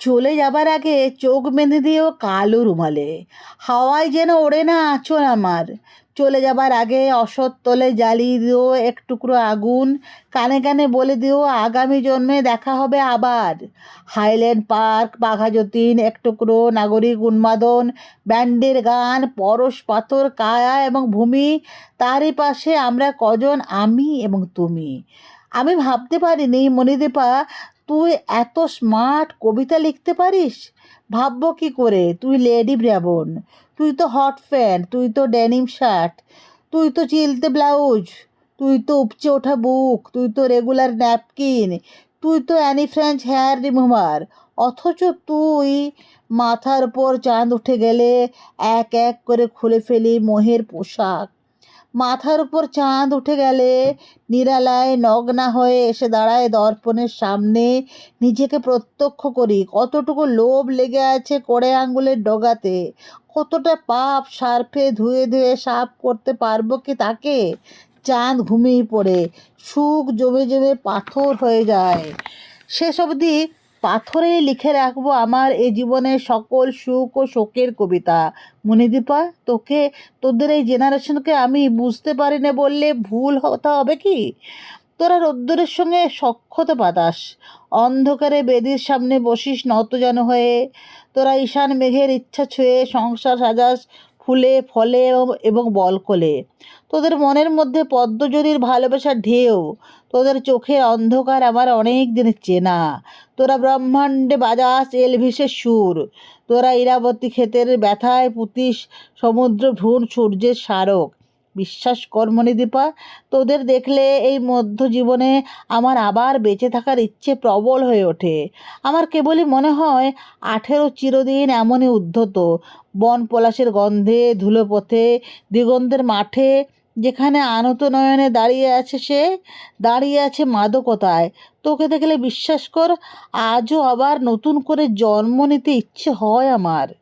চলে যাবার আগে চোখ বেঁধে দিও কালো রুমালে। হাওয়ায় যেন ওড়ে না আঁচল আমার। চলে যাবার আগে অসৎ তলে জ্বালিয়ে দিও এক টুকরো আগুন। কানে কানে বলে দিও আগামী জন্মে দেখা হবে আবার। হাইল্যান্ড পার্ক, বাঘা যতীন, এক টুকরো নাগরিক উন্মাদন, ব্যান্ডের গান, পরশ পাথর, কায়া এবং ভূমি। তারই পাশে আমরা কজন, আমি এবং তুমি। আমি ভাবতে পারিনি, মণিদীপা, তুই এত স্মার্ট কবিতা লিখতে পারিস? ভাববো কি করে? তুই লেডি ব্রাবন তুই তো হট প্যান্ট তুই তো ড্যানিম শার্ট তুই তো চিলতে ব্লাউজ তুই তো উপচে ওঠা বুক তুই তো রেগুলার ন্যাপকিন তুই তো অ্যানি ফ্রেঞ্চ হেয়ার রিমুভার অথচ তুই মাথার উপর চাঁদ উঠে গেলে এক এক করে খুলে ফেলি মোহের পোশাক। মাথার উপর চাঁদ উঠে গেলে নিরালায় নগ্না হয়ে এসে দাঁড়ায় দর্পণের সামনে। নিজেকে প্রত্যক্ষ করি, কতটুকু লোভ লেগে আছে কোড়ে আঙ্গুলের ডগাতে? কতটা পাপ সার্ফে ধুয়ে ধুয়ে সাফ করতে পারব কি তাকে? চাঁদ ঘুমিয়ে পড়ে, সুখ জমে জমে পাথর হয়ে যায়। শেষ অবধি পাথরেই লিখে রাখব আমার এই জীবনের সকল সুখ ও শোকের কবিতা। মণিদীপা তোকে, তোদের এই জেনারেশনকে আমি বুঝতে পারি না বললে ভুল হতে হবে কি? তোরা রোদ্দুরের সঙ্গে সক্ষতা পাতাস অন্ধকারে বেদির সামনে বসিস নতজান হয়ে। তোরা ঈশান মেঘের ইচ্ছা ছুঁয়ে সংসার সাজাস। ফুলে ফলে এবং- বল বলকলে তোদের মনের মধ্যে পদ্মজরির ভালোবাসার ঢেউ, তোদের চোখের অন্ধকার আমার অনেক দিনের চেনা। তোরা ব্রহ্মাণ্ডে বাজাস এলভিসের সুর, তোরা ইরাবতী ক্ষেতের ব্যথায় পুতিস সমুদ্র ভ্রূণ সূর্যের স্মারক। বিশ্বাস কর মণিদীপা তোদের দেখলে এই মধ্য জীবনে আমার আবার বেঁচে থাকার ইচ্ছে প্রবল হয়ে ওঠে। আমার কেবলই মনে হয়, আঠেরো চিরদিন এমনই উদ্ধত। বন পলাশের গন্ধে ধুলো পথে দিগন্তের মাঠে, যেখানে আনত নয়নে দাঁড়িয়ে আছে সে, দাঁড়িয়ে আছে মাদকতায়। তোকে দেখলে বিশ্বাস কর, আজও আবার নতুন করে জন্ম নিতে ইচ্ছে হয় আমার।